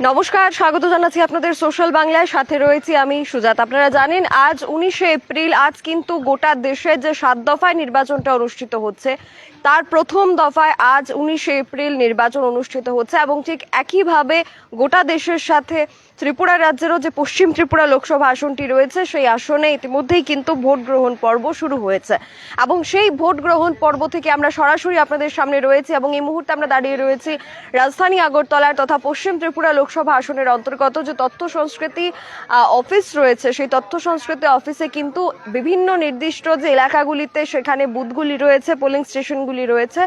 নমস্কার, স্বাগত জানাচ্ছি আপনাদের সোশ্যাল বাংলায়। সাথে রয়েছি আমি সুজাত। আপনারা জানেন, আজ উনিশে এপ্রিল, আজ কিন্তু গোটা দেশে যে সাত দফায় নির্বাচনটা অনুষ্ঠিত হচ্ছে তার প্রথম দফায় আজ উনিশে এপ্রিল নির্বাচন অনুষ্ঠিত হচ্ছে এবং ঠিক একইভাবে গোটা দেশের সাথে ত্রিপুরা রাজ্যেরও যে পশ্চিম ত্রিপুরা লোকসভা আসনটি রয়েছে, সেই আসনে ইতিমধ্যেই কিন্তু ভোট গ্রহণ পর্ব শুরু হয়েছে। এবং সেই ভোট গ্রহণ পর্ব থেকে আমরা সরাসরি আপনাদের সামনে রয়েছি এবং এই মুহূর্তে আমরা দাঁড়িয়ে রয়েছি রাজধানী আগরতলার তথা পশ্চিম ত্রিপুরা লোকসভা আসনের অন্তর্গত যে তথ্য সংস্কৃতি অফিস রয়েছে, সেই তথ্য সংস্কৃতি অফিসে কিন্তু বিভিন্ন নির্দিষ্ট যে এলাকাগুলিতে সেখানে বুথগুলি রয়েছে, পোলিং স্টেশনগুলি রয়েছে,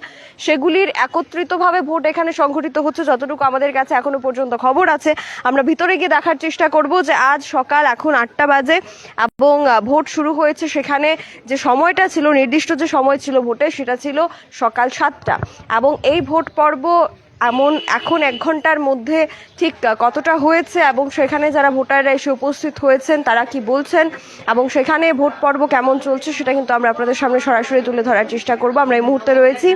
সেগুলির একত্রিতভাবে ভোট এখানে সংঘটিত হচ্ছে। যতটুকু আমাদের কাছে এখনও পর্যন্ত খবর আছে, আমরা ভিতরে গিয়ে দেখার চেষ্টা করব যে আজ সকাল এখন আটটা বাজে এবং ভোট শুরু হয়েছে সেখানে যে সময়টা ছিল, নির্দিষ্ট যে সময় ছিল ভোটে, সেটা ছিল সকাল সাতটা। এবং এই ভোট পর্ব এমন এখন এক ঘণ্টার মধ্যে ঠিক কতটা হয়েছে এবং সেখানে যারা ভোটাররা এসে উপস্থিত হয়েছেন, তারা কি বলছেন? এবং সেখানে ভোট পর্ব কেমন চলছে সেটা কিন্তু আমরা আপনাদের সামনে সরাসরি তুলে ধরার চেষ্টা করব। আমরা এই মুহূর্তে রয়েছি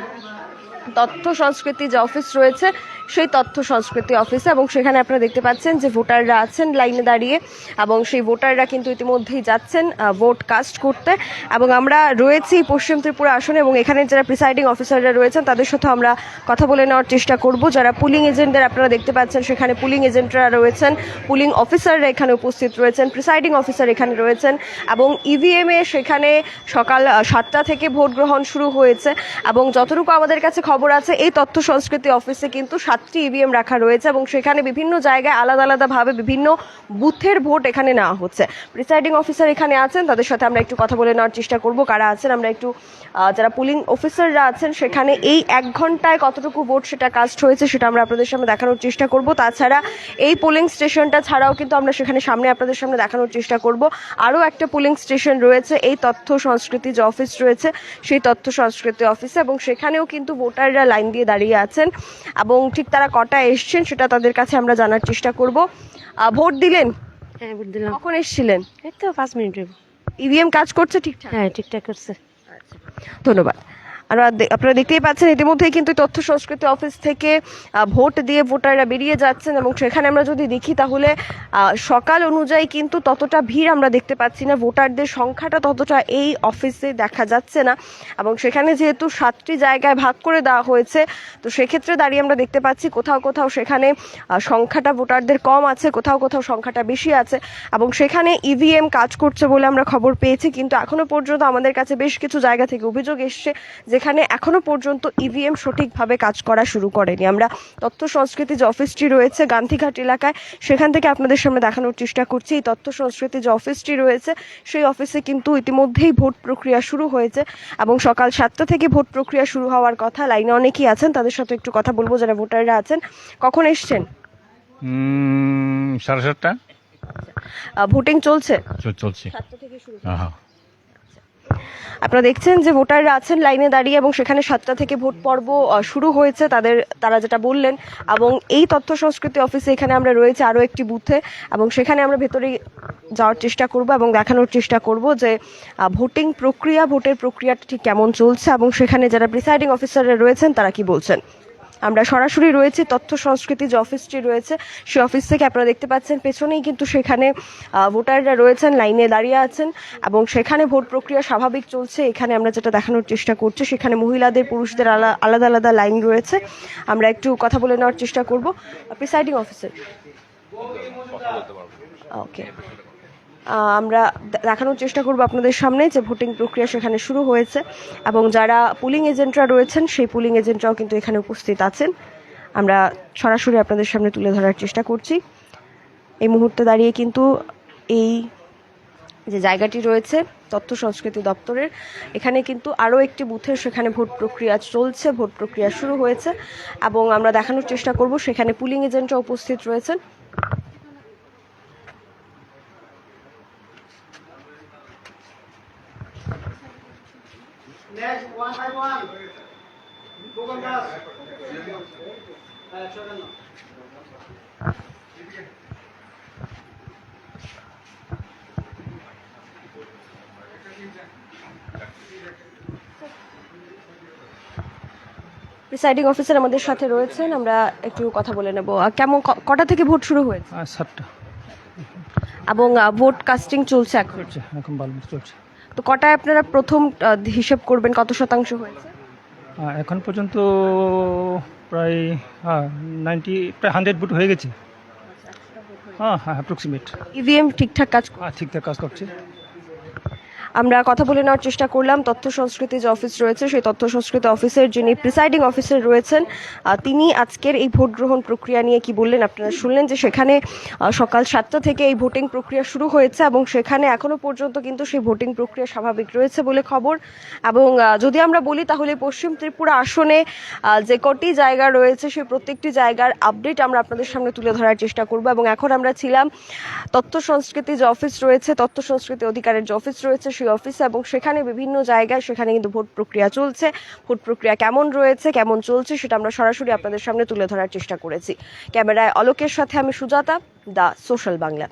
তথ্য সংস্কৃতি যে অফিস রয়েছে সেই তথ্য সংস্কৃতি অফিসে এবং সেখানে আপনারা দেখতে পাচ্ছেন যে ভোটাররা আছেন লাইনে দাঁড়িয়ে এবং সেই ভোটাররা কিন্তু ইতিমধ্যেই যাচ্ছেন ভোট কাস্ট করতে। এবং আমরা রয়েছি পশ্চিম ত্রিপুরা আসনে এবং এখানে যারা প্রিসাইডিং অফিসাররা রয়েছেন, তাদের সাথে আমরা কথা বলে নেওয়ার চেষ্টা করব। যারা পুলিং এজেন্টদের আপনারা দেখতে পাচ্ছেন, সেখানে পুলিং এজেন্টরা রয়েছেন পুলিং অফিসাররা এখানে উপস্থিত রয়েছেন প্রিসাইডিং অফিসার এখানে রয়েছেন এবং ইভিএম এ সেখানে সকাল সাতটা থেকে ভোট গ্রহণ শুরু হয়েছে। এবং যতটুকু আমাদের কাছে খবর আছে, এই তথ্য সংস্কৃতি অফিসে কিন্তু সাতটি ইভিএম রাখা রয়েছে এবং সেখানে বিভিন্ন জায়গায় আলাদা আলাদাভাবে বিভিন্ন বুথের ভোট এখানে নেওয়া হচ্ছে। প্রিসাইডিং অফিসার এখানে আছেন, তাদের সাথে আমরা একটু কথা বলে নেওয়ার চেষ্টা করব। কারা আছেন? আমরা একটু যারা পুলিং অফিসাররা আছেন, সেখানে এই এক ঘন্টায় কতটুকু ভোট সেটা কাস্ট হয়েছে সেটা আমরা আপনাদের সামনে দেখানোর চেষ্টা করব। তাছাড়া এই পোলিং স্টেশনটা ছাড়াও কিন্তু আমরা সেখানে সামনে আপনাদের সামনে দেখানোর চেষ্টা করব। আরও একটা পোলিং স্টেশন রয়েছে, এই তথ্য সংস্কৃতি যে অফিস রয়েছে, সেই তথ্য সংস্কৃতি অফিসে এবং সেখানেও কিন্তু ভোটাররা লাইন দিয়ে দাঁড়িয়ে আছেন এবং ঠিক তারা কটা এসছেন সেটা তাদের কাছে আমরা জানার চেষ্টা করব। ভোট দিলেন? হ্যাঁ ভোট দিলাম। কখন এসছিলেন? এই তো পাঁচ মিনিট ইভিএম কাজ করছে ঠিকঠাক? হ্যাঁ ঠিকঠাক করছে। ধন্যবাদ। দে- আপনারা দেখতেই পাচ্ছেন ইতিমধ্যেই কিন্তু তথ্য সংস্কৃতি অফিস থেকে ভোট দিয়ে ভোটাররা বেরিয়ে যাচ্ছেন এবং সেখানে আমরা যদি দেখি তাহলে সকাল অনুযায়ী কিন্তু ততটা ভিড় আমরা দেখতে পাচ্ছি না। ভোটারদের সংখ্যাটা ততটা এই অফিসে দেখা যাচ্ছে না এবং সেখানে যেহেতু সাতটি জায়গায় ভাগ করে দেওয়া হয়েছে, তো সেক্ষেত্রে দাঁড়িয়ে আমরা দেখতে পাচ্ছি কোথাও কোথাও সেখানে সংখ্যাটা ভোটারদের কম আছে, কোথাও কোথাও সংখ্যাটা বেশি আছে এবং সেখানে ইভিএম কাজ করছে বলে আমরা খবর পেয়েছি। কিন্তু এখনও পর্যন্ত আমাদের কাছে বেশ কিছু জায়গা থেকে অভিযোগ এসছে যেখানে এখনও পর্যন্ত ইভিএম সঠিকভাবে কাজ করা শুরু করেনি। আমরা তথ্য সংস্কৃতি যে অফিসটি রয়েছে গান্ধীঘাট এলাকায় সেখান থেকে আপনাদের সামনে দেখানোর চেষ্টা করছি। এই তথ্য সংস্কৃতি যে অফিসটি রয়েছে সেই অফিসে কিন্তু ইতিমধ্যেই ভোট প্রক্রিয়া শুরু হয়েছে এবং সকাল সাতটা থেকে ভোট প্রক্রিয়া শুরু হওয়ার কথা। লাইনে অনেকেই আছেন তাদের সাথে একটু কথা বলব যারা ভোটাররা আছেন। কখন এসছেন? সাড়ে সাতটা। ভোটিং চলছে? চলছে। সাতটা থেকে শুরু। আপনারা দেখছেন যে ভোটাররা আছেন লাইনে দাঁড়িয়ে এবং সেখানে সাতটা থেকে ভোট পর্ব শুরু হয়েছে। তাদের, তারা যেটা বললেন, এবং এই তথ্য সংস্কৃতি অফিসে এখানে আমরা রয়েছে আরও একটি বুথে, এবং সেখানে আমরা ভেতরে যাওয়ার চেষ্টা করব এবং দেখানোর চেষ্টা করব যে ভোটিং প্রক্রিয়া, ভোটের প্রক্রিয়াটা ঠিক কেমন চলছে এবং সেখানে যারা প্রিসাইডিং অফিসাররা রয়েছেন, তারা কি বলছেন? আমরা সরাসরি রয়েছি তথ্য সংস্কৃতি যে অফিসটি রয়েছে সেই অফিস থেকে আপনারা দেখতে পাচ্ছেন পেছনেই কিন্তু সেখানে ভোটাররা রয়েছেন লাইনে দাঁড়িয়ে আছেন এবং সেখানে ভোট প্রক্রিয়া স্বাভাবিক চলছে। এখানে আমরা যেটা দেখানোর চেষ্টা করছি সেখানে মহিলাদের পুরুষদের আলা- আলাদা আলাদা লাইন রয়েছে। আমরা একটু কথা বলে নেওয়ার চেষ্টা করব। প্রিসাইডিং অফিসার ওকে আমরা দেখানোর চেষ্টা করব আপনাদের সামনে যে ভোটিং প্রক্রিয়া সেখানে শুরু হয়েছে এবং যারা পুলিং এজেন্টরা রয়েছেন, সেই পুলিং এজেন্টরাও কিন্তু এখানে উপস্থিত আছেন। আমরা সরাসরি আপনাদের সামনে তুলে ধরার চেষ্টা করছি। এই মুহূর্তে দাঁড়িয়ে কিন্তু এই যে জায়গাটি রয়েছে, তথ্য সংস্কৃতি দপ্তরের, এখানে কিন্তু আরও একটি বুথের সেখানে ভোট প্রক্রিয়া চলছে, ভোট প্রক্রিয়া শুরু হয়েছে এবং আমরা দেখানোর চেষ্টা করব, সেখানে পুলিং এজেন্টরা উপস্থিত রয়েছেন। Next, one by one. Presiding officer আমাদের সাথে রয়েছেন আমরা একটু কথা বলে নেব। কেমন কটা থেকে ভোট শুরু হয়েছে? আর সাতটা। এবং ভোট কাস্টিং চলছে এখন। চলছে এখন ভালো চলছে। তো কটায় আপনারা প্রথম হিসেব করবেন? কত শতাংশ হয়েছে? এখন পর্যন্ত প্রায় হ্যাঁ নাইনটি প্রায় হান্ড্রেড বুট হয়ে গেছে। হ্যাঁ হ্যাঁ অ্যাপ্রক্সিমেট ইভিএম ঠিকঠাক কাজ হ্যাঁ ঠিকঠাক কাজ করছে। আমরা কথা বলে নেওয়ার চেষ্টা করলাম। তথ্য সংস্কৃতি যে অফিস রয়েছে, সেই তথ্য সংস্কৃতি অফিসের যিনি প্রিসাইডিং অফিসার রয়েছেন তিনি আজকের এই ভোট গ্রহণ প্রক্রিয়া নিয়ে কি বললেন? আপনারা শুনলেন যে সেখানে সকাল সাতটা থেকে এই ভোটিং প্রক্রিয়া শুরু হয়েছে এবং সেখানে এখনও পর্যন্ত কিন্তু সেই ভোটিং প্রক্রিয়া স্বাভাবিক রয়েছে বলে খবর। এবং যদি আমরা বলি তাহলে পশ্চিম ত্রিপুরা আসনে যে কটি জায়গা রয়েছে, সেই প্রত্যেকটি জায়গার আপডেট আমরা আপনাদের সামনে তুলে ধরার চেষ্টা করব। এবং এখন আমরা ছিলাম তথ্য সংস্কৃতি যে অফিস রয়েছে, তথ্য সংস্কৃতি অধিকারের যে অফিস রয়েছে সেই অফিসে এবং সেখানে বিভিন্ন জায়গায় সেখানে কিন্তু ভোট প্রক্রিয়া চলছে। ভোট প্রক্রিয়া কেমন রয়েছে, কেমন চলছে সেটা আমরা সরাসরি আপনাদের সামনে তুলে ধরার চেষ্টা করেছি। ক্যামেরায় অলোকের সাথে আমি সুজাতা দ্য সোশ্যাল বাংলা।